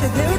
to there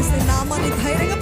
యేసు నామాన్ని ధైర్యంగా